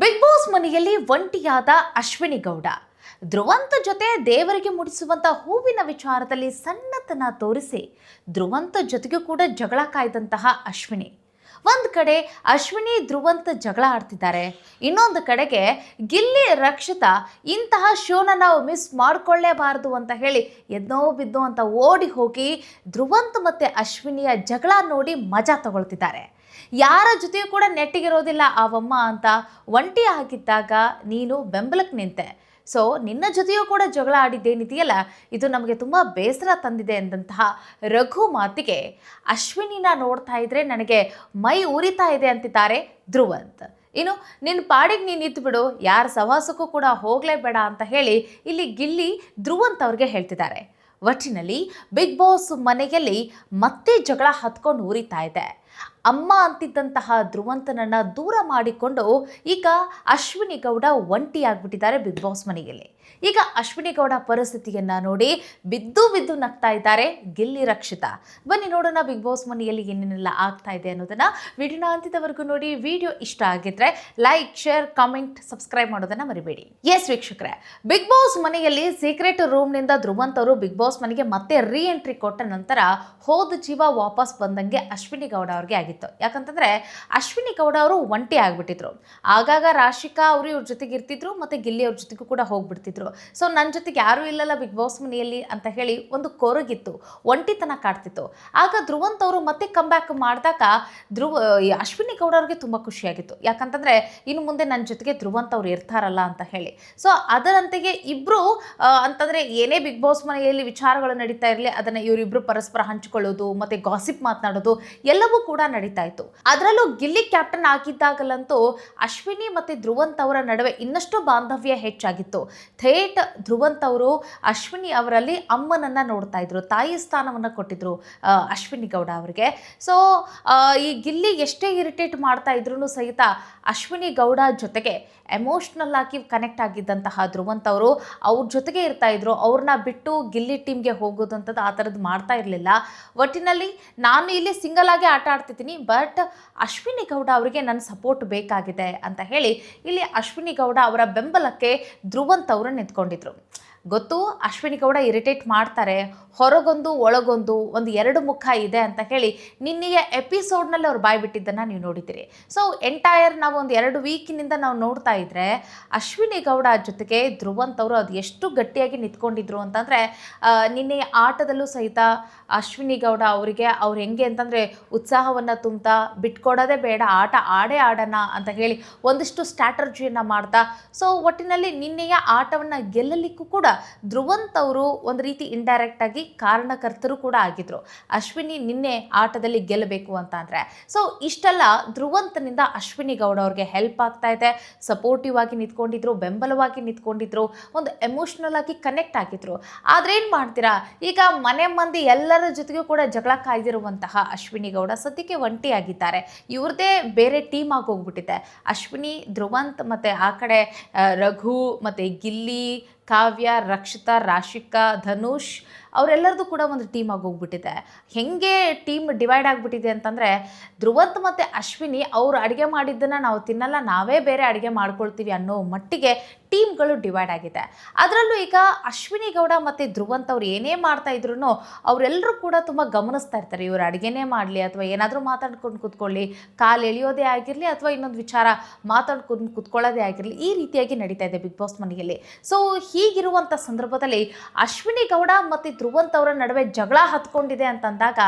Big boss ಮನೆಯಲ್ಲಿ ಒಂಟಿಯಾದ ಅಶ್ವಿನಿ ಗೌಡ. ಧ್ರುವಂತ ಜೊತೆ ದೇವರಿಗೆ ಮುಡಿಸುವಂತ ಹೂವಿನ ವಿಚಾರದಲ್ಲಿ ಸಣ್ಣತನ ತೋರಿಸಿ ಧ್ರುವಂತ ಜೊತೆಗೂ ಕೂಡ ಜಗಳ ಕಾಯ್ದಂತಹ ಅಶ್ವಿನಿ. ಒಂದು ಕಡೆ ಅಶ್ವಿನಿ ಧ್ರುವಂತ ಜಗಳ ಆಡ್ತಿದ್ದಾರೆ, ಇನ್ನೊಂದು ಕಡೆಗೆ ಗಿಲ್ಲಿ ರಕ್ಷಿತ ಇಂತಹ ಶೋನ ನಾವು ಮಿಸ್ ಮಾಡ್ಕೊಳ್ಳೇಬಾರದು ಅಂತ ಹೇಳಿ ಎದ್ನೋ ಬಿದ್ದೋ ಅಂತ ಓಡಿ ಹೋಗಿ ಧ್ರುವಂತ ಮತ್ತು ಅಶ್ವಿನಿಯ ಜಗಳ ನೋಡಿ ಮಜಾ ತಗೊಳ್ತಿದ್ದಾರೆ. ಯಾರ ಜೊತೆಯೂ ಕೂಡ ನೆಟ್ಟಿಗಿರೋದಿಲ್ಲ ಅವಮ್ಮ ಅಂತ ಒಂಟಿ ಆಗಿದ್ದಾಗ ನೀನು ಬೆಂಬಲಕ್ಕೆ ನಿಂತೆ. ಸೊ ನಿನ್ನ ಜೊತೆಯೂ ಕೂಡ ಜಗಳ ಆಡಿದ್ದೇನಿದೆಯಲ್ಲ ಇದು ನಮಗೆ ತುಂಬ ಬೇಸರ ತಂದಿದೆ ಎಂದಂತಹ ರಘು ಮಾತಿಗೆ ಅಶ್ವಿನಿನ ನೋಡ್ತಾ ಇದ್ರೆ ನನಗೆ ಮೈ ಉರಿತಾ ಇದೆ ಅಂತಿದ್ದಾರೆ ಧ್ರುವಂತ್. ಇನ್ನು ನಿನ್ನ ಪಾಡಿಗೆ ನೀನು ಇದ್ದು ಬಿಡು, ಯಾರ ಸವಾಸಕ್ಕೂ ಕೂಡ ಹೋಗಲೇಬೇಡ ಅಂತ ಹೇಳಿ ಇಲ್ಲಿ ಗಿಲ್ಲಿ ಧ್ರುವಂತ್ ಅವ್ರಿಗೆ ಹೇಳ್ತಿದ್ದಾರೆ. ಒಟ್ಟಿನಲ್ಲಿ ಬಿಗ್ ಬಾಸ್ ಮನೆಯಲ್ಲಿ ಮತ್ತೆ ಜಗಳ ಹತ್ಕೊಂಡು ಉರಿತಾ ಇದೆ. ಅಮ್ಮ ಅಂತಿದ್ದಂತಹ ಧ್ರುವಂತನನ್ನ ದೂರ ಮಾಡಿಕೊಂಡು ಈಗ ಅಶ್ವಿನಿ ಗೌಡ ಒಂಟಿಯಾಗ್ಬಿಟ್ಟಿದ್ದಾರೆ ಬಿಗ್ ಬಾಸ್ ಮನೆಯಲ್ಲಿ. ಈಗ ಅಶ್ವಿನಿ ಗೌಡ ಪರಿಸ್ಥಿತಿಯನ್ನ ನೋಡಿ ಬಿದ್ದು ಬಿದ್ದು ನಗ್ತಾ ಇದ್ದಾರೆ ಗಿಲ್ಲಿ ರಕ್ಷಿತಾ. ಬನ್ನಿ ನೋಡೋಣ ಬಿಗ್ ಬಾಸ್ ಮನೆಯಲ್ಲಿ ಏನೇನೆಲ್ಲ ಆಗ್ತಾ ಇದೆ ಅನ್ನೋದನ್ನ ವಿಡಿಯೋನ ಅಂತಿದವರೆಗೂ ನೋಡಿ. ವಿಡಿಯೋ ಇಷ್ಟ ಆಗಿದ್ರೆ ಲೈಕ್, ಶೇರ್, ಕಾಮೆಂಟ್, ಸಬ್ಸ್ಕ್ರೈಬ್ ಮಾಡೋದನ್ನ ಮರಿಬೇಡಿ. ಎಸ್ ವೀಕ್ಷಕರೇ, ಬಿಗ್ ಬಾಸ್ ಮನೆಯಲ್ಲಿ ಸೀಕ್ರೆಟ್ ರೂಮ್ನಿಂದ ಧ್ರುವಂತ್ ಅವರು ಬಿಗ್ ಬಾಸ್ ಮನೆಗೆ ಮತ್ತೆ ರೀ ಎಂಟ್ರಿ ಕೊಟ್ಟ ನಂತರ ಹೋದ ಜೀವ ವಾಪಸ್ ಬಂದಂಗೆ ಅಶ್ವಿನಿ ಗೌಡ ಅವ್ರಿಗೆ ಆಗಿತ್ತು. ಯಾಕಂತಂದ್ರೆ ಅಶ್ವಿನಿ ಗೌಡ ಅವರು ಒಂಟಿ ಆಗ್ಬಿಟ್ಟಿದ್ರು. ಆಗಾಗ ರಾಶಿಕಾ ಅವರು ಇವ್ರ ಜೊತೆಗೆ ಇರ್ತಿದ್ರು ಮತ್ತೆ ಗಿಲ್ಲಿ ಅವ್ರ ಜೊತೆಗೂ ಕೂಡ ಹೋಗ್ಬಿಡ್ತಿದ್ರು. ಸೊ ನನ್ನ ಜೊತೆಗೆ ಯಾರೂ ಇಲ್ಲಲ್ಲ ಬಿಗ್ ಬಾಸ್ ಮನೆಯಲ್ಲಿ ಅಂತ ಹೇಳಿ ಒಂದು ಕೊರಗಿತ್ತು. ಒಂಟಿತನ ಕಾಡ್ತಿತ್ತು. ಆಗ ಧ್ರುವಂತ್ ಅವರು ಮತ್ತೆ ಕಮ್ ಬ್ಯಾಕ್ ಮಾಡಿದಾಗ ಧ್ರುವ ಅಶ್ವಿನಿ ಗೌಡ ಅವ್ರಿಗೆ ತುಂಬ ಖುಷಿಯಾಗಿತ್ತು. ಯಾಕಂತಂದ್ರೆ ಇನ್ನು ಮುಂದೆ ನನ್ನ ಜೊತೆಗೆ ಧ್ರುವಂತ್ ಅವ್ರು ಇರ್ತಾರಲ್ಲ ಅಂತ ಹೇಳಿ. ಸೊ ಅದರಂತೆಯೇ ಇಬ್ಬರು ಅಂತಂದ್ರೆ ಏನೇ ಬಿಗ್ ಬಾಸ್ ಮನೆಯಲ್ಲಿ ವಿಚಾರಗಳು ನಡೀತಾ ಇರಲಿ, ಅದನ್ನ ಇವರಿಬ್ಬರು ಪರಸ್ಪರ ಹಂಚಿಕೊಳ್ಳೋದು, ಮತ್ತೆ ಗಾಸಿಪ್ ಮಾತನಾಡೋದು, ಎಲ್ಲವೂ ಕೂಡ ನಡೀತಾ ಇತ್ತು. ಅದರಲ್ಲೂ ಗಿಲ್ಲಿ ಕ್ಯಾಪ್ಟನ್ ಆಗಿದ್ದಾಗಲಂತೂ ಅಶ್ವಿನಿ ಮತ್ತೆ ಧ್ರುವಂತ್ ಅವರ ನಡುವೆ ಇನ್ನಷ್ಟು ಬಾಂಧವ್ಯ ಹೆಚ್ಚಾಗಿತ್ತು. ಥೇಟ್ ಧ್ರುವಂತ್ ಅವರು ಅಶ್ವಿನಿ ಅವರಲ್ಲಿ ಅಮ್ಮನನ್ನ ನೋಡ್ತಾ ಇದ್ರು, ತಾಯಿ ಸ್ಥಾನವನ್ನು ಕೊಟ್ಟಿದ್ರು ಅಶ್ವಿನಿ ಗೌಡ ಅವರಿಗೆ. ಸೊ ಈ ಗಿಲ್ಲಿ ಎಷ್ಟೇ ಇರಿಟೇಟ್ ಮಾಡ್ತಾ ಇದ್ರು ಸಹಿತ ಅಶ್ವಿನಿ ಗೌಡ ಜೊತೆಗೆ ಎಮೋಷ್ನಲ್ ಆಗಿ ಕನೆಕ್ಟ್ ಆಗಿದ್ದಂತಹ ಧ್ರುವಂತ್ ಅವರು ಅವ್ರ ಜೊತೆಗೆ ಇರ್ತಾ ಇದ್ರು. ಅವ್ರನ್ನ ಬಿಟ್ಟು ಗಿಲ್ಲಿ ಟೀಮ್ಗೆ ಹೋಗೋದು ಅಂತದ್ದು ಆ ಥರದ್ದು ಮಾಡ್ತಾ ಇರಲಿಲ್ಲ. ಒಟ್ಟಿನಲ್ಲಿ ನಾನು ಇಲ್ಲಿ ಸಿಂಗಲ್ ಆಗಿ ಆಟ ಆಡ್ತಿದ್ದೀನಿ ಬಟ್ ಅಶ್ವಿನಿ ಗೌಡ ಅವರಿಗೆ ನನ್ನ ಸಪೋರ್ಟ್ ಬೇಕಾಗಿದೆ ಅಂತ ಹೇಳಿ ಇಲ್ಲಿ ಅಶ್ವಿನಿ ಗೌಡ ಅವರ ಬೆಂಬಲಕ್ಕೆ ಧ್ರುವಂತ್ ಅವರು ನಿಂತ್ಕೊಂಡಿದ್ರು ಗೊತ್ತು? ಅಶ್ವಿನಿ ಗೌಡ ಇರಿಟೇಟ್ ಮಾಡ್ತಾರೆ. ಹೊರಗೊಂದು, ಒಳಗೊಂದು ಒಂದು ಎರಡು ಮುಖ ಇದೆ ಅಂತ ಹೇಳಿ ನಿನ್ನೆಯ ಎಪಿಸೋಡ್ನಲ್ಲಿ ಅವ್ರು ಬಾಯ್ ಬಿಟ್ಟಿದ್ದನ್ನು ನೀವು ನೋಡಿದ್ದೀರಿ. ಸೊ ಎಂಟೈರ್ ನಾವು ಒಂದು ಎರಡು ವೀಕಿನಿಂದ ನಾವು ನೋಡ್ತಾ ಇದ್ದರೆ ಅಶ್ವಿನಿ ಗೌಡ ಜೊತೆಗೆ ಧ್ರುವಂತ್ ಅವರು ಅದು ಎಷ್ಟು ಗಟ್ಟಿಯಾಗಿ ನಿಂತ್ಕೊಂಡಿದ್ರು ಅಂತಂದರೆ ನಿನ್ನೆಯ ಆಟದಲ್ಲೂ ಸಹಿತ ಅಶ್ವಿನಿ ಗೌಡ ಅವರಿಗೆ ಅವ್ರು ಹೆಂಗೆ ಅಂತಂದರೆ ಉತ್ಸಾಹವನ್ನು ತುಂಬ್ತಾ ಬಿಟ್ಕೊಡೋದೇ ಬೇಡ, ಆಟ ಆಡೇ ಆಡೋಣ ಅಂತ ಹೇಳಿ ಒಂದಿಷ್ಟು ಸ್ಟ್ರಾಟರ್ಜಿಯನ್ನು ಮಾಡ್ತಾ ಸೊ ಒಟ್ಟಿನಲ್ಲಿ ನಿನ್ನೆಯ ಆಟವನ್ನು ಗೆಲ್ಲಲಿಕ್ಕೂ ಕೂಡ ಧ್ರುವಂತ್ ಅವರು ಒಂದು ರೀತಿ ಇಂಡೈರೆಕ್ಟ್ ಆಗಿ ಕಾರಣಕರ್ತರು ಕೂಡ ಆಗಿದ್ರು. ಅಶ್ವಿನಿ ನಿನ್ನೆ ಆಟದಲ್ಲಿ ಗೆಲ್ಲಬೇಕು ಅಂತ ಅಂದರೆ. ಸೊ ಇಷ್ಟೆಲ್ಲ ಧ್ರುವಂತನಿಂದ ಅಶ್ವಿನಿ ಗೌಡ ಅವ್ರಿಗೆ ಹೆಲ್ಪ್ ಆಗ್ತಾ ಇದೆ. ಸಪೋರ್ಟಿವ್ ಆಗಿ ನಿಂತ್ಕೊಂಡಿದ್ರು, ಬೆಂಬಲವಾಗಿ ನಿಂತ್ಕೊಂಡಿದ್ರು, ಒಂದು ಎಮೋಷ್ನಲ್ ಆಗಿ ಕನೆಕ್ಟ್ ಆಗಿದ್ರು. ಆದ್ರೆ ಏನು ಮಾಡ್ತೀರಾ? ಈಗ ಮನೆ ಮಂದಿ ಎಲ್ಲರ ಜೊತೆಗೂ ಕೂಡ ಜಗಳ ಕಾಯ್ದಿರುವಂತಹ ಅಶ್ವಿನಿ ಗೌಡ ಸದ್ಯಕ್ಕೆ ಒಂಟಿಯಾಗಿದ್ದಾರೆ ಇವ್ರದೇ ಬೇರೆ ಟೀಮ್ ಆಗಿ ಹೋಗ್ಬಿಟ್ಟಿದೆ. ಅಶ್ವಿನಿ, ಧ್ರುವಂತ್ ಮತ್ತು ಆ ಕಡೆ ರಘು ಮತ್ತು ಗಿಲ್ಲಿ ಕಾವ್ಯ ರಕ್ಷಿತಾ ರಾಶಿಕಾ ಧನುಷ್ ಅವರೆಲ್ಲರದು ಕೂಡ ಒಂದು ಟೀಮ್ ಆಗಿ ಹೋಗ್ಬಿಟ್ಟಿದೆ. ಹೆಂಗೆ ಟೀಮ್ ಡಿವೈಡ್ ಆಗಿಬಿಟ್ಟಿದೆ ಅಂತಂದರೆ ಧ್ರುವಂತ್ ಮತ್ತು ಅಶ್ವಿನಿ ಅವರು ಅಡುಗೆ ಮಾಡಿದ್ದನ್ನು ನಾವು ತಿನ್ನಲ್ಲ, ನಾವೇ ಬೇರೆ ಅಡುಗೆ ಮಾಡ್ಕೊಳ್ತೀವಿ ಅನ್ನೋ ಮಟ್ಟಿಗೆ ಟೀಮ್ಗಳು ಡಿವೈಡ್ ಆಗಿದೆ. ಅದರಲ್ಲೂ ಈಗ ಅಶ್ವಿನಿ ಗೌಡ ಮತ್ತು ಧ್ರುವಂತ್ ಅವ್ರು ಏನೇ ಮಾಡ್ತಾ ಇದ್ರು ಅವರೆಲ್ಲರೂ ಕೂಡ ತುಂಬ ಗಮನಿಸ್ತಾ ಇರ್ತಾರೆ. ಇವರು ಅಡುಗೆನೇ ಮಾಡಲಿ ಅಥವಾ ಏನಾದರೂ ಮಾತಾಡ್ಕೊಂಡು ಕೂತ್ಕೊಳ್ಳಿ, ಕಾಲು ಎಳೆಯೋದೇ ಆಗಿರಲಿ ಅಥವಾ ಇನ್ನೊಂದು ವಿಚಾರ ಮಾತಾಡ್ಕೊಂಡು ಕೂತ್ಕೊಳ್ಳೋದೇ ಆಗಿರಲಿ, ಈ ರೀತಿಯಾಗಿ ನಡೀತಾ ಇದೆ ಬಿಗ್ ಬಾಸ್ ಮನೆಯಲ್ಲಿ. ಸೊ ಹೀಗಿರುವಂಥ ಸಂದರ್ಭದಲ್ಲಿ ಅಶ್ವಿನಿ ಗೌಡ ಮತ್ತು ಧ್ರುವಂತ್ ಅವರ ನಡುವೆ ಜಗಳ ಹತ್ಕೊಂಡಿದೆ ಅಂತಂದಾಗ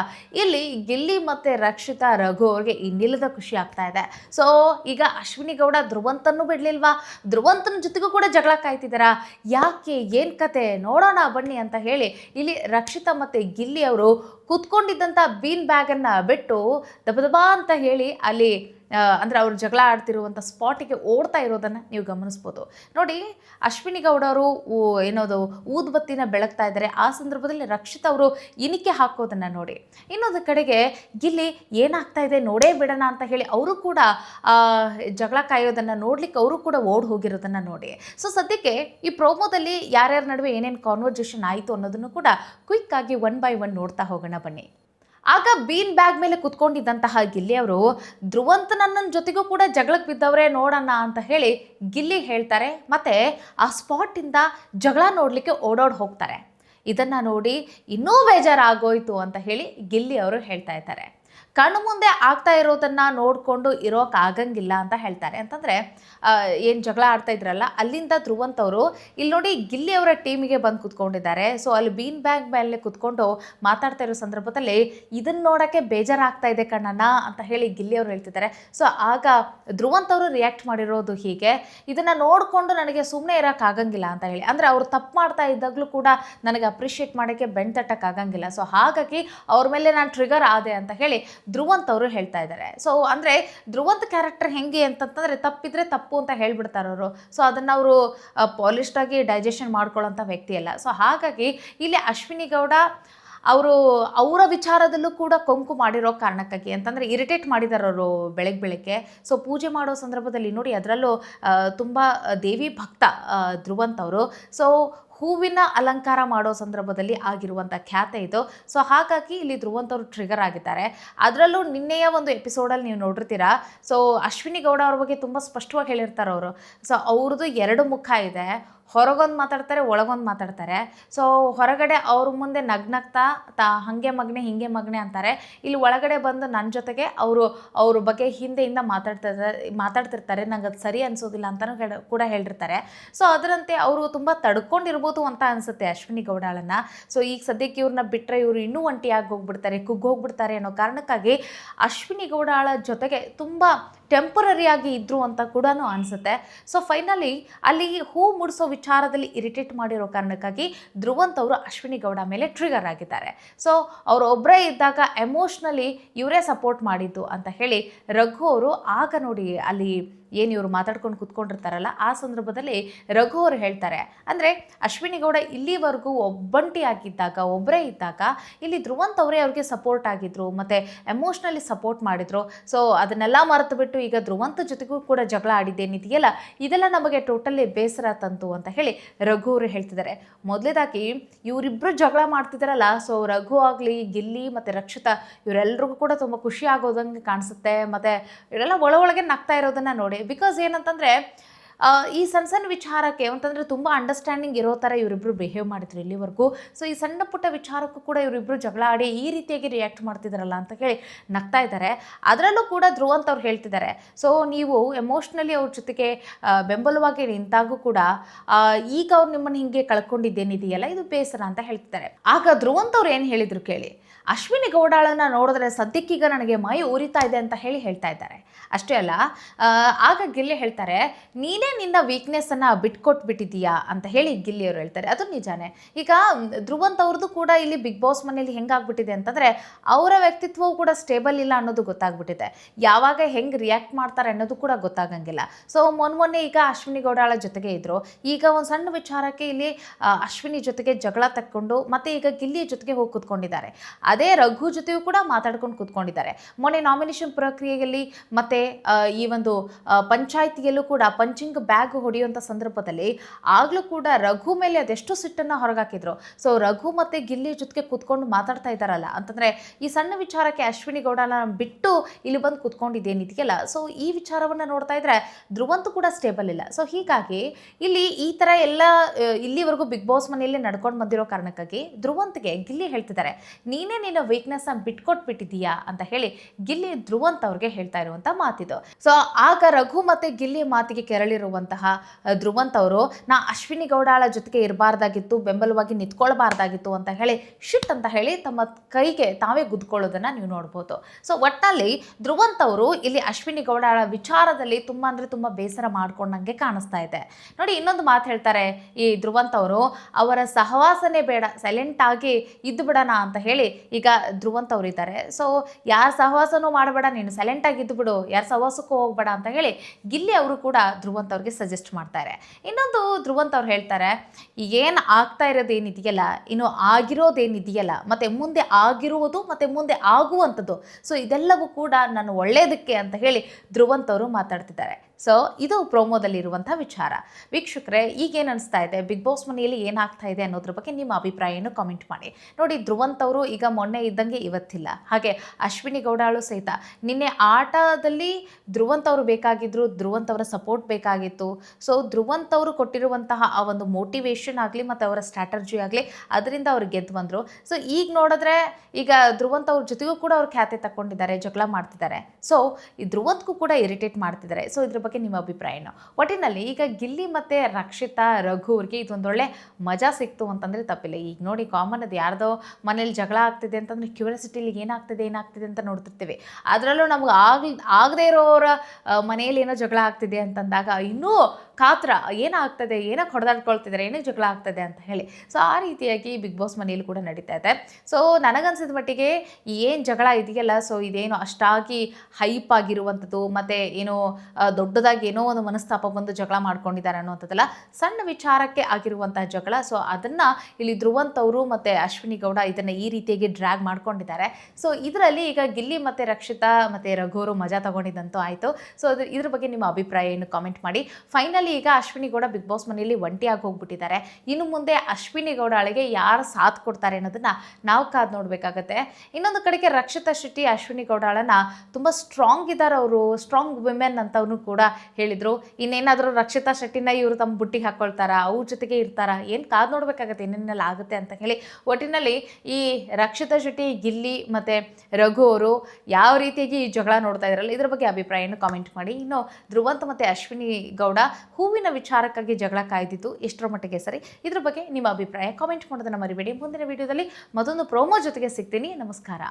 ಇಲ್ಲಿ ಗಿಲ್ಲಿ ಮತ್ತು ರಕ್ಷಿತಾ ರಘು ಅವ್ರಿಗೆ ಇನ್ನಿಲ್ಲದ ಖುಷಿ ಆಗ್ತಾ ಇದೆ. ಸೊ ಈಗ ಅಶ್ವಿನಿ ಗೌಡ ಧ್ರುವಂತನ್ನು ಬಿಡಲಿಲ್ವಾ? ಧ್ರುವಂತನ ಜೊತೆಗೂ ಕೂಡ ಜಗಳ ಕಾಯ್ತಿದ್ದಾರಾ ಯಾಕೆ, ಏನು ಕತೆ? ನೋಡೋಣ, ಬನ್ನಿ ಅಂತ ಹೇಳಿ ಇಲ್ಲಿ ರಕ್ಷಿತಾ ಮತ್ತು ಗಿಲ್ಲಿ ಅವರು ಕೂತ್ಕೊಂಡಿದ್ದಂಥ ಬೀನ್ ಬ್ಯಾಗನ್ನು ಬಿಟ್ಟು ದಬ ದಬಾ ಅಂತ ಹೇಳಿ ಅಲ್ಲಿ ಅಂದ್ರೆ ಅವರು ಜಗಳ ಆಡ್ತಿರುವಂಥ ಸ್ಪಾಟಿಗೆ ಓಡ್ತಾ ಇರೋದನ್ನು ನೀವು ಗಮನಿಸ್ಬೋದು. ನೋಡಿ, ಅಶ್ವಿನಿ ಗೌಡ ಅವರು ಏನೋದು, ಊದ್ಬತ್ತಿನ ಬೆಳಗ್ತಾ ಇದ್ದಾರೆ. ಆ ಸಂದರ್ಭದಲ್ಲಿ ರಕ್ಷಿತ್ ಅವರು ಇನಿಕೆ ಹಾಕೋದನ್ನು ನೋಡಿ. ಇನ್ನೊಂದು ಕಡೆಗೆ, ಗಿಲ್ಲಿ ಏನಾಗ್ತಾ ಇದೆ, ನೋಡೇ ಬಿಡೋಣ ಅಂತ ಹೇಳಿ ಅವರು ಕೂಡ ಜಗಳ ಕಾಯೋದನ್ನು ನೋಡ್ಲಿಕ್ಕೆ ಅವರು ಕೂಡ ಓಡ್ ಹೋಗಿರೋದನ್ನು ನೋಡಿ. ಸೊ ಸದ್ಯಕ್ಕೆ ಈ ಪ್ರೋಮೋದಲ್ಲಿ ಯಾರ್ಯಾರ ನಡುವೆ ಏನೇನು ಕಾನ್ವರ್ಜೇಷನ್ ಆಯಿತು ಅನ್ನೋದನ್ನು ಕೂಡ ಕ್ವಿಕ್ ಆಗಿ ಒನ್ ಬೈ ಒನ್ ನೋಡ್ತಾ ಹೋಗೋಣ ಬನ್ನಿ. ಆಗ ಬೀನ್ ಬ್ಯಾಗ್ ಮೇಲೆ ಕುತ್ಕೊಂಡಿದ್ದಂತಹ ಗಿಲ್ಲಿ ಅವರು ಧ್ರುವಂತ ನನ್ನ ಜೊತೆಗೂ ಕೂಡ ಜಗಳಕ್ಕೆ ಬಿದ್ದವ್ರೆ ನೋಡೋಣ ಅಂತ ಹೇಳಿ ಗಿಲ್ಲಿ ಹೇಳ್ತಾರೆ. ಮತ್ತೆ ಆ ಸ್ಪಾಟಿಂದ ಜಗಳ ನೋಡಲಿಕ್ಕೆ ಓಡೋಡ್ ಹೋಗ್ತಾರೆ. ಇದನ್ನ ನೋಡಿ ಇನ್ನೂ ಬೇಜಾರಾಗೋಯ್ತು ಅಂತ ಹೇಳಿ ಗಿಲ್ಲಿ ಅವರು ಹೇಳ್ತಾ ಇದ್ದಾರೆ. ಕಣ್ಣು ಮುಂದೆ ಆಗ್ತಾ ಇರೋದನ್ನ ನೋಡಿಕೊಂಡು ಇರೋಕ್ಕಾಗಂಗಿಲ್ಲ ಅಂತ ಹೇಳ್ತಾರೆ. ಅಂತಂದರೆ ಏನು ಜಗಳ ಆಡ್ತಾ ಇದ್ರಲ್ಲ, ಅಲ್ಲಿಂದ ಧ್ರುವಂತವರು ಇಲ್ಲಿ ನೋಡಿ ಗಿಲ್ಲಿ ಅವರ ಟೀಮಿಗೆ ಬಂದು ಕುತ್ಕೊಂಡಿದ್ದಾರೆ. ಸೊ ಅಲ್ಲಿ ಬೀನ್ ಬ್ಯಾಗ್ ಮೇಲೆ ಕುತ್ಕೊಂಡು ಮಾತಾಡ್ತಾ ಇರೋ ಸಂದರ್ಭದಲ್ಲಿ ಇದನ್ನ ನೋಡೋಕ್ಕೆ ಬೇಜಾರಾಗ್ತಾ ಇದೆ ಕಣ್ಣಣ್ಣ ಅಂತ ಹೇಳಿ ಗಿಲ್ಲಿ ಅವರು ಹೇಳ್ತಿದ್ದಾರೆ. ಸೊ ಆಗ ಧ್ರುವಂತವರು ರಿಯಾಕ್ಟ್ ಮಾಡಿರೋದು ಹೀಗೆ. ಇದನ್ನು ನೋಡಿಕೊಂಡು ನನಗೆ ಸುಮ್ಮನೆ ಇರೋಕ್ಕಾಗಂಗಿಲ್ಲ ಅಂತ ಹೇಳಿ. ಅಂದರೆ ಅವರು ತಪ್ಪು ಮಾಡ್ತಾ ಇದ್ದಾಗಲೂ ಕೂಡ ನನಗೆ ಅಪ್ರಿಷಿಯೇಟ್ ಮಾಡೋಕ್ಕೆ ಬೆಣ್ ತಟ್ಟಕ್ಕಾಗಂಗಿಲ್ಲ ಸೊ ಹಾಗಾಗಿ ಅವ್ರ ಮೇಲೆ ನಾನು ಟ್ರಿಗರ್ ಆದೆ ಅಂತ ಹೇಳಿ ಧ್ರುವಂತ್ ಅವರು ಹೇಳ್ತಾ ಇದ್ದಾರೆ ಸೊ ಅಂದರೆ ಧ್ರುವಂತ್ ಕ್ಯಾರೆಕ್ಟರ್ ಹೆಂಗೆ ಅಂತಂತಂದರೆ ತಪ್ಪಿದ್ರೆ ತಪ್ಪು ಅಂತ ಹೇಳ್ಬಿಡ್ತಾರೆ ಅವರು. ಸೊ ಅದನ್ನು ಅವರು ಪಾಲಿಷ್ಡಾಗಿ ಡೈಜೆಷನ್ ಮಾಡ್ಕೊಳ್ಳೋಂಥ ವ್ಯಕ್ತಿ ಅಲ್ಲ. ಸೊ ಹಾಗಾಗಿ ಇಲ್ಲಿ ಅಶ್ವಿನಿ ಗೌಡ ಅವರು, ಅವರ ವಿಚಾರದಲ್ಲೂ ಕೂಡ ಕೊಂಕು ಮಾಡಿರೋ ಕಾರಣಕ್ಕಾಗಿ ಅಂತಂದರೆ ಇರಿಟೇಟ್ ಮಾಡಿದ್ದಾರೆ ಅವರು ಬೆಳಗ್ಗೆ ಬೆಳಗ್ಗೆ. ಸೊ ಪೂಜೆ ಮಾಡೋ ಸಂದರ್ಭದಲ್ಲಿ ನೋಡಿ ಅದರಲ್ಲೂ ತುಂಬ ದೇವಿ ಭಕ್ತ ಧ್ರುವಂತ್ ಅವರು. ಸೊ ಹೂವಿನ ಅಲಂಕಾರ ಮಾಡೋ ಸಂದರ್ಭದಲ್ಲಿ ಆಗಿರುವಂಥ ಖ್ಯಾತೆ ಇದು. ಸೊ ಹಾಗಾಗಿ ಇಲ್ಲಿ ಧ್ರುವಂತವರು ಟ್ರಿಗರ್ ಆಗಿದ್ದಾರೆ. ಅದರಲ್ಲೂ ನಿನ್ನೆಯ ಒಂದು ಎಪಿಸೋಡಲ್ಲಿ ನೀವು ನೋಡಿರ್ತೀರಾ? ಸೊ ಅಶ್ವಿನಿ ಗೌಡ ಅವ್ರ ಬಗ್ಗೆ ತುಂಬ ಸ್ಪಷ್ಟವಾಗಿ ಹೇಳಿರ್ತಾರೆ ಅವರು ಸೊ ಅವ್ರದ್ದು ಎರಡು ಮುಖ ಇದೆ. ಹೊರಗೊಂದು ಮಾತಾಡ್ತಾರೆ, ಒಳಗೊಂದು ಮಾತಾಡ್ತಾರೆ. ಸೊ ಹೊರಗಡೆ ಅವ್ರ ಮುಂದೆ ನಗ್ನಗ್ತಾ ತಾ, ಹಾಗೆ ಮಗನೆ, ಹಿಂಗೆ ಮಗನೆ ಅಂತಾರೆ. ಇಲ್ಲಿ ಒಳಗಡೆ ಬಂದು ನನ್ನ ಜೊತೆಗೆ ಅವರು, ಅವ್ರ ಬಗ್ಗೆ ಹಿಂದೆಯಿಂದ ಮಾತಾಡ್ತಿರ್ತಾರೆ ಮಾತಾಡ್ತಿರ್ತಾರೆ. ನಂಗೆ ಅದು ಸರಿ ಅನಿಸೋದಿಲ್ಲ ಅಂತಲೂ ಹೇಳ, ಕೂಡ ಹೇಳಿರ್ತಾರೆ ಸೊ ಅದರಂತೆ ಅವರು ತುಂಬ ತಡ್ಕೊಂಡಿರ್ಬೋದು ಅಂತ ಅನಿಸುತ್ತೆ ಅಶ್ವಿನಿ ಗೌಡಾಳನ್ನ. ಸೊ ಈಗ ಸದ್ಯಕ್ಕೆ ಇವ್ರನ್ನ ಬಿಟ್ಟರೆ ಇವರು ಇನ್ನೂ ಒಂಟಿಯಾಗಿ ಹೋಗ್ಬಿಡ್ತಾರೆ ಕುಗ್ಗೋಗ್ಬಿಡ್ತಾರೆ ಅನ್ನೋ ಕಾರಣಕ್ಕಾಗಿ ಅಶ್ವಿನಿ ಗೌಡಾಳ ಜೊತೆಗೆ ತುಂಬ ಟೆಂಪರರಿಯಾಗಿ ಇದ್ದರು ಅಂತ ಕೂಡ ಅನಿಸುತ್ತೆ. ಸೊ ಫೈನಲಿ ಅಲ್ಲಿ ಹೂ ಮುಡಿಸೋ ವಿಚಾರದಲ್ಲಿ ಇರಿಟೇಟ್ ಮಾಡಿರೋ ಕಾರಣಕ್ಕಾಗಿ ಧ್ರುವಂತ್ ಅವರು ಅಶ್ವಿನಿ ಗೌಡ ಮೇಲೆ ಟ್ರಿಗರ್ ಆಗಿದ್ದಾರೆ. ಸೊ ಅವರು ಒಬ್ಬರೇ ಇದ್ದಾಗ ಎಮೋಷ್ನಲಿ ಇವರೇ ಸಪೋರ್ಟ್ ಮಾಡಿದ್ದು ಅಂತ ಹೇಳಿ ರಘು ಅವರು ಆಗ ನೋಡಿ ಅಲ್ಲಿ ಏನು ಇವರು ಮಾತಾಡ್ಕೊಂಡು ಕುತ್ಕೊಂಡಿರ್ತಾರಲ್ಲ, ಆ ಸಂದರ್ಭದಲ್ಲಿ ರಘು ಅವರು ಹೇಳ್ತಾರೆ. ಅಂದರೆ ಅಶ್ವಿನಿ ಗೌಡ ಇಲ್ಲಿವರೆಗೂ ಒಬ್ಬಂಟಿಯಾಗಿದ್ದಾಗ ಒಬ್ಬರೇ ಇದ್ದಾಗ ಇಲ್ಲಿ ಧ್ರುವಂತ್ ಅವರೇ ಅವ್ರಿಗೆ ಸಪೋರ್ಟ್ ಆಗಿದ್ರು, ಮತ್ತು ಎಮೋಷ್ನಲಿ ಸಪೋರ್ಟ್ ಮಾಡಿದ್ರು. ಸೊ ಅದನ್ನೆಲ್ಲ ಮರೆತು ಬಿಟ್ಟು ಈಗ ಧ್ರುವಂತ ಜೊತೆಗೂ ಕೂಡ ಜಗಳ ಆಡಿದ್ದೇನಿದೆಯಲ್ಲ ಇದೆಲ್ಲ ನಮಗೆ ಟೋಟಲಿ ಬೇಸರ ತಂತು ಅಂತ ಹೇಳಿ ರಘು ಅವರು ಹೇಳ್ತಿದ್ದಾರೆ. ಮೊದಲೇದಾಗಿ ಇವರಿಬ್ಬರು ಜಗಳ ಮಾಡ್ತಿದ್ದಾರಲ್ಲ ಸೊ ರಘು ಆಗಲಿ, ಗಿಲ್ಲಿ ಮತ್ತು ರಕ್ಷಿತಾ ಇವರೆಲ್ಲರಿಗೂ ಕೂಡ ತುಂಬ ಖುಷಿ ಆಗೋದಂಗೆ ಕಾಣಿಸುತ್ತೆ. ಮತ್ತು ಇವರೆಲ್ಲ ಒಳ ಒಳಗೆ ನಗ್ತಾ ಇರೋದನ್ನು ನೋಡಿ ಬಿಕಾಸ್ ಏನಂತಂದರೆ ಈ ಸಣ್ಣ ಸಣ್ಣ ವಿಚಾರಕ್ಕೆ ಅಂತಂದರೆ ತುಂಬ ಅಂಡರ್ಸ್ಟ್ಯಾಂಡಿಂಗ್ ಇರೋ ಥರ ಇವರಿಬ್ಬರು ಬಿಹೇವ್ ಮಾಡಿದ್ರು ಇಲ್ಲಿವರೆಗೂ. ಸೊ ಈ ಸಣ್ಣ ಪುಟ್ಟ ವಿಚಾರಕ್ಕೂ ಕೂಡ ಇವರಿಬ್ಬರು ಜಗಳ ಆಡಿ ಈ ರೀತಿಯಾಗಿ ರಿಯಾಕ್ಟ್ ಮಾಡ್ತಿದ್ದಾರಲ್ಲ ಅಂತ ಹೇಳಿ ನಗ್ತಾ ಇದ್ದಾರೆ. ಅದರಲ್ಲೂ ಕೂಡ ಧ್ರುವಂತ್ ಅವ್ರು ಹೇಳ್ತಿದ್ದಾರೆ. ಸೊ ನೀವು ಎಮೋಷ್ನಲಿ ಅವ್ರ ಜೊತೆಗೆ ಬೆಂಬಲವಾಗಿ ನಿಂತಾಗೂ ಕೂಡ ಈಗ ಅವ್ರು ನಿಮ್ಮನ್ನು ಹಿಂಗೆ ಕಳ್ಕೊಂಡಿದ್ದೇನಿದೆಯಲ್ಲ, ಇದು ಬೇಸರ ಅಂತ ಹೇಳ್ತಿದ್ದಾರೆ. ಆಗ ಧ್ರುವಂತವ್ರು ಏನು ಹೇಳಿದರು ಕೇಳಿ? ಅಶ್ವಿನಿ ಗೌಡಾಳನ್ನ ನೋಡಿದ್ರೆ ಸದ್ಯಕ್ಕೀಗ ನನಗೆ ಮೈ ಉರಿತಾ ಇದೆ ಅಂತ ಹೇಳಿ ಹೇಳ್ತಾ ಇದ್ದಾರೆ. ಅಷ್ಟೇ ಅಲ್ಲ ಆಗ ಗಿಲ್ಲಿ ಹೇಳ್ತಾರೆ, ನೀನೇ ನಿನ್ನ ವೀಕ್ನೆಸ್ಸನ್ನು ಬಿಟ್ಕೊಟ್ಬಿಟ್ಟಿದೀಯಾ ಅಂತ ಹೇಳಿ ಗಿಲ್ಲಿ ಅವರು ಹೇಳ್ತಾರೆ. ಅದು ನಿಜಾನೇ. ಈಗ ಧ್ರುವಂತ ಅವ್ರದ್ದು ಕೂಡ ಇಲ್ಲಿ ಬಿಗ್ ಬಾಸ್ ಮನೇಲಿ ಹೆಂಗಾಗ್ಬಿಟ್ಟಿದೆ ಅಂತಂದರೆ ಅವರ ವ್ಯಕ್ತಿತ್ವವು ಕೂಡ ಸ್ಟೇಬಲ್ ಇಲ್ಲ ಅನ್ನೋದು ಗೊತ್ತಾಗ್ಬಿಟ್ಟಿದೆ. ಯಾವಾಗ ಹೆಂಗೆ ರಿಯಾಕ್ಟ್ ಮಾಡ್ತಾರೆ ಅನ್ನೋದು ಕೂಡ ಗೊತ್ತಾಗಂಗಿಲ್ಲ. ಸೊ ಮೊನ್ನೆ ಮೊನ್ನೆ ಈಗ ಅಶ್ವಿನಿ ಗೌಡಾಳ ಜೊತೆಗೆ ಇದ್ದರು ಈಗ ಒಂದು ಸಣ್ಣ ವಿಚಾರಕ್ಕೆ ಇಲ್ಲಿ ಅಶ್ವಿನಿ ಜೊತೆಗೆ ಜಗಳ ತಕ್ಕೊಂಡು ಮತ್ತೆ ಈಗ ಗಿಲ್ಲಿಯ ಜೊತೆಗೆ ಹೋಗಿ ಕೂತ್ಕೊಂಡಿದ್ದಾರೆ. ಅದೇ ರಘು ಜೊತೆಯೂ ಕೂಡ ಮಾತಾಡ್ಕೊಂಡು ಕೂತ್ಕೊಂಡಿದ್ದಾರೆ. ಮೊನ್ನೆ ನಾಮಿನೇಷನ್ ಪ್ರಕ್ರಿಯೆಯಲ್ಲಿ ಮತ್ತೆ ಈ ಒಂದು ಪಂಚಾಯಿತಿಯಲ್ಲೂ ಕೂಡ ಪಂಚಿಂಗ್ ಬ್ಯಾಗ್ ಹೊಡೆಯುವಂಥ ಸಂದರ್ಭದಲ್ಲಿ ಆಗಲೂ ಕೂಡ ರಘು ಮೇಲೆ ಅದೆಷ್ಟು ಸಿಟ್ಟನ್ನು ಹೊರಗಾಕಿದ್ರು. ಸೊ ರಘು ಮತ್ತೆ ಗಿಲ್ಲಿ ಜೊತೆಗೆ ಕೂತ್ಕೊಂಡು ಮಾತಾಡ್ತಾ ಇದ್ದಾರಲ್ಲ, ಅಂತಂದರೆ ಈ ಸಣ್ಣ ವಿಚಾರಕ್ಕೆ ಅಶ್ವಿನಿ ಗೌಡನ ಬಿಟ್ಟು ಇಲ್ಲಿ ಬಂದು ಕೂತ್ಕೊಂಡಿದ್ದೇನಿದೆಯಲ್ಲ ಸೊ ಈ ವಿಚಾರವನ್ನು ನೋಡ್ತಾ ಇದ್ರೆ ಧ್ರುವಂತೂ ಕೂಡ ಸ್ಟೇಬಲ್ ಇಲ್ಲ. ಸೊ ಹೀಗಾಗಿ ಇಲ್ಲಿ ಈ ಥರ ಎಲ್ಲ ಇಲ್ಲಿವರೆಗೂ ಬಿಗ್ ಬಾಸ್ ಮನೆಯಲ್ಲಿ ನಡ್ಕೊಂಡು ಬಂದಿರೋ ಕಾರಣಕ್ಕಾಗಿ ಧ್ರುವಂತ್ಗೆ ಗಿಲ್ಲಿ ಹೇಳ್ತಿದ್ದಾರೆ, ನೀನೇ ನಿನ್ನ ವೀಕ್ನೆಸ್ನ ಬಿಟ್ಕೊಟ್ಬಿಟ್ಟಿದೀಯಾ ಅಂತ ಹೇಳಿ ಗಿಲ್ಲಿ ಧ್ರುವಂತ ಅವ್ರಿಗೆ ಹೇಳ್ತಾ ಇರುವಂತ ಮಾತಿದು. ಸೊ ಆಗ ರಘು ಮತ್ತೆ ಗಿಲ್ಲಿ ಮಾತಿಗೆ ಕೆರಳಿರುವಂತಹ ಧ್ರುವಂತ ಅವರು, ನಾ ಅಶ್ವಿನಿ ಗೌಡಾಳ ಜೊತೆಗೆ ಇರಬಾರ್ದಾಗಿತ್ತು, ಬೆಂಬಲವಾಗಿ ನಿಂತ್ಕೊಳ್ಬಾರ್ದಾಗಿತ್ತು ಅಂತ ಹೇಳಿ ಶಿಟ್ ಅಂತ ಹೇಳಿ ತಮ್ಮ ಕೈಗೆ ತಾವೇ ಗುದ್ಕೊಳ್ಳೋದನ್ನ ನೀವು ನೋಡ್ಬೋದು. ಸೊ ಒಟ್ಟಿನಲ್ಲಿ ಧ್ರುವಂತ್ ಅವರು ಇಲ್ಲಿ ಅಶ್ವಿನಿ ಗೌಡಾಳ ವಿಚಾರದಲ್ಲಿ ತುಂಬಾ ಅಂದ್ರೆ ತುಂಬಾ ಬೇಸರ ಮಾಡ್ಕೊಂಡಂಗೆ ಕಾಣಿಸ್ತಾ ಇದೆ. ನೋಡಿ, ಇನ್ನೊಂದು ಮಾತು ಹೇಳ್ತಾರೆ ಈ ಧ್ರುವಂತ ಅವರು, ಅವರ ಸಹವಾಸನೆ ಬೇಡ ಸೈಲೆಂಟ್ ಆಗಿ ಇದ್ದು ಬಿಡೋಣ ಅಂತ ಹೇಳಿ ಈಗ ಧ್ರುವಂತ್ ಅವರು ಇದ್ದಾರೆ. ಸೊ ಯಾರ ಸಹವಾಸನೂ ಮಾಡಬೇಡ, ನೀನು ಸೈಲೆಂಟ್ ಆಗಿ ಇದ್ದು ಬಿಡು, ಯಾರ ಸಹವಾಸಕ್ಕೂ ಹೋಗ್ಬೇಡ ಅಂತ ಹೇಳಿ ಗಿಲ್ಲಿ ಅವರು ಕೂಡ ಧ್ರುವಂತ್ ಅವ್ರಿಗೆ ಸಜೆಸ್ಟ್ ಮಾಡ್ತಾರೆ. ಇನ್ನೊಂದು ಧ್ರುವಂತ್ ಅವ್ರು ಹೇಳ್ತಾರೆ, ಏನು ಆಗ್ತಾ ಇರೋದೇನಿದೆಯಲ್ಲ, ಇನ್ನು ಆಗಿರೋದೇನಿದೆಯಲ್ಲ, ಮತ್ತು ಮುಂದೆ ಆಗಿರುವುದು ಮತ್ತು ಮುಂದೆ ಆಗುವಂಥದ್ದು. ಸೊ ಇದೆಲ್ಲವೂ ಕೂಡ ನಾನು ಒಳ್ಳೆಯದಕ್ಕೆ ಅಂತ ಹೇಳಿ ಧ್ರುವಂತ್ ಅವರು ಮಾತಾಡ್ತಿದ್ದಾರೆ. ಸೊ ಇದು ಪ್ರೋಮೋದಲ್ಲಿರುವಂಥ ವಿಚಾರ. ವೀಕ್ಷಕರೇ ಈಗೇನು ಅನಿಸ್ತಾ ಇದೆ? ಬಿಗ್ ಬಾಸ್ ಮನೆಯಲ್ಲಿ ಏನಾಗ್ತಾ ಇದೆ ಅನ್ನೋದ್ರ ಬಗ್ಗೆ ನಿಮ್ಮ ಅಭಿಪ್ರಾಯವನ್ನು ಕಾಮೆಂಟ್ ಮಾಡಿ. ನೋಡಿ, ಧ್ರುವಂತ್ ಅವರು ಈಗ ಮೊನ್ನೆ ಇದ್ದಂಗೆ ಇವತ್ತಿಲ್ಲ. ಹಾಗೆ ಅಶ್ವಿನಿ ಗೌಡಾಳು ಸಹಿತ ನಿನ್ನೆ ಆಟದಲ್ಲಿ ಧ್ರುವಂತ್ ಅವರು ಬೇಕಾಗಿದ್ರು, ಧ್ರುವಂತ್ ಅವರ ಸಪೋರ್ಟ್ ಬೇಕಾಗಿತ್ತು. ಸೊ ಧ್ರುವಂತ್ ಅವರು ಕೊಟ್ಟಿರುವಂತಹ ಆ ಒಂದು ಮೋಟಿವೇಶನ್ ಆಗಲಿ ಮತ್ತು ಅವರ ಸ್ಟ್ರಾಟರ್ಜಿ ಆಗಲಿ ಅದರಿಂದ ಅವ್ರು ಗೆದ್ದು ಬಂದರು. ಸೊ ಈಗ ನೋಡಿದ್ರೆ ಈಗ ಧ್ರುವಂತ್ ಅವ್ರ ಜೊತೆಗೂ ಕೂಡ ಅವ್ರು ಖ್ಯಾತೆ ತಗೊಂಡಿದ್ದಾರೆ ಜಗಳ ಮಾಡ್ತಿದ್ದಾರೆ. ಸೊ ಈ ಧ್ರುವಂತ್ಗೂ ಕೂಡ ಇರಿಟೇಟ್ ಮಾಡ್ತಿದ್ದಾರೆ. ಸೊ ಇದ್ರ ಬಗ್ಗೆ ನಿಮ್ಮ ಅಭಿಪ್ರಾಯ ಏನು ಒಟ್ಟಿನಲ್ಲಿ ಈಗ ಗಿಲ್ಲಿ ಮತ್ತು ರಕ್ಷಿತಾ ರಘು ಅವ್ರಿಗೆ ಇದೊಂದೊಳ್ಳೆ ಮಜಾ ಸಿಕ್ತು ಅಂತಂದರೆ ತಪ್ಪಿಲ್ಲ. ಈಗ ನೋಡಿ ಕಾಮನ್ ಅದು ಯಾರ್ದೋ ಮನೇಲಿ ಜಗಳ ಆಗ್ತಿದೆ ಅಂತಂದರೆ ಕ್ಯೂರಿಯಾಸಿಟಿಲಿ ಏನಾಗ್ತಿದೆ ಏನಾಗ್ತಿದೆ ಅಂತ ನೋಡ್ತಿರ್ತೀವಿ. ಅದರಲ್ಲೂ ನಮ್ಗೆ ಆಗ್ ಆಗದೇ ಇರೋರ ಮನೆಯಲ್ಲಿ ಏನೋ ಜಗಳ ಆಗ್ತಿದೆ ಅಂತಂದಾಗ ಇನ್ನೂ ಕಾತ್ರ ಏನಾಗ್ತದೆ ಏನಕ್ಕೆ ಹೊಡೆದಾಡ್ಕೊಳ್ತಿದ್ದಾರೆ ಏನಕ್ಕೆ ಜಗಳ ಆಗ್ತದೆ ಅಂತ ಹೇಳಿ. ಸೊ ಆ ರೀತಿಯಾಗಿ ಬಿಗ್ ಬಾಸ್ ಮನೆಯಲ್ಲಿ ಕೂಡ ನಡೀತಾ ಇದೆ. ಸೊ ನನಗನ್ಸಿದ ಮಟ್ಟಿಗೆ ಏನು ಜಗಳ ಇದೆಯಲ್ಲ ಸೊ ಇದೇನು ಅಷ್ಟಾಗಿ ಹೈಪ್ ಆಗಿರುವಂಥದ್ದು ಮತ್ತು ಏನೋ ಆ, ದೊಡ್ಡದಾಗಿ ಏನೋ ಒಂದು ಮನಸ್ತಾಪ ಬಂದು ಜಗಳ ಮಾಡ್ಕೊಂಡಿದ್ದಾರೆ ಅನ್ನೋಂಥದ್ದಲ್ಲ ಸಣ್ಣ ವಿಚಾರಕ್ಕೆ ಆಗಿರುವಂತಹ ಜಗಳ. ಸೊ ಅದನ್ನು ಇಲ್ಲಿ ಧ್ರುವಂತ್ ಅವರು ಮತ್ತು ಅಶ್ವಿನಿ ಗೌಡ ಇದನ್ನು ಈ ರೀತಿಯಾಗಿ ಡ್ರ್ಯಾಗ್ ಮಾಡ್ಕೊಂಡಿದ್ದಾರೆ. ಸೊ ಇದರಲ್ಲಿ ಈಗ ಗಿಲ್ಲಿ ಮತ್ತು ರಕ್ಷಿತಾ ಮತ್ತು ರಘೋರು ಮಜಾ ತಗೊಂಡಿದ್ದಂತೂ ಆಯಿತು. ಸೊ ಅದು ಇದ್ರ ಬಗ್ಗೆ ನಿಮ್ಮ ಅಭಿಪ್ರಾಯ ಏನು ಕಾಮೆಂಟ್ ಮಾಡಿ. ಫೈನಲಿ ಈಗ ಅಶ್ವಿನಿ ಗೌಡ ಬಿಗ್ ಬಾಸ್ ಮನೆಯಲ್ಲಿ ಒಂಟಿಯಾಗಿ ಹೋಗ್ಬಿಟ್ಟಿದ್ದಾರೆ. ಇನ್ನು ಮುಂದೆ ಅಶ್ವಿನಿ ಗೌಡಳಿಗೆ ಯಾರು ಸಾಥ್ ಕೊಡ್ತಾರೆ ಅನ್ನೋದನ್ನ ನಾವು ಕಾದು ನೋಡಬೇಕಾಗತ್ತೆ. ಇನ್ನೊಂದು ಕಡೆಗೆ ರಕ್ಷಿತಾ ಶೆಟ್ಟಿ, ಅಶ್ವಿನಿ ಗೌಡಾಳನ್ನ ತುಂಬ ಸ್ಟ್ರಾಂಗ್ ಇದ್ದಾರೆ ಅವರು ಸ್ಟ್ರಾಂಗ್ ವಿಮೆನ್ ಅಂತವನು ಕೂಡ. ಹೇಳಿದರು. ಇನ್ನೇನಾದರೂ ರಕ್ಷಿತಾ ಶೆಟ್ಟಿನ ಇವರು ತಮ್ಮ ಬುಟ್ಟಿಗೆ ಹಾಕ್ಕೊಳ್ತಾರಾ ಅವ್ರ ಜೊತೆಗೆ ಇರ್ತಾರಾ? ಏನು ಕಾದು ನೋಡಬೇಕಾಗತ್ತೆ? ಏನೇನೆಲ್ಲ ಆಗುತ್ತೆ ಅಂತ ಹೇಳಿ ಒಟ್ಟಿನಲ್ಲಿ ಈ ರಕ್ಷಿತಾ ಶೆಟ್ಟಿ, ಗಿಲ್ಲಿ ಮತ್ತು ರಘು ಅವರು ಯಾವ ರೀತಿಯಾಗಿ ಈ ಜಗಳ ನೋಡ್ತಾ ಇದ್ರಲ್ಲ, ಇದ್ರ ಬಗ್ಗೆ ಅಭಿಪ್ರಾಯನ ಕಾಮೆಂಟ್ ಮಾಡಿ. ಇನ್ನು ಧ್ರುವಂತ್ ಮತ್ತು ಅಶ್ವಿನಿ ಗೌಡ ಹೂವಿನ ವಿಚಾರಕ್ಕಾಗಿ ಜಗಳ ಕಾಯ್ದಿತ್ತು ಎಷ್ಟರ ಮಟ್ಟಿಗೆ ಸರಿ? ಇದ್ರ ಬಗ್ಗೆ ನಿಮ್ಮ ಅಭಿಪ್ರಾಯ ಕಾಮೆಂಟ್ ಮಾಡೋದನ್ನು ಮರಿಬೇಡಿ. ಮುಂದಿನ ವಿಡಿಯೋದಲ್ಲಿ ಮತ್ತೊಂದು ಪ್ರೋಮೋ ಜೊತೆಗೆ ಸಿಗ್ತೀನಿ. ನಮಸ್ಕಾರ.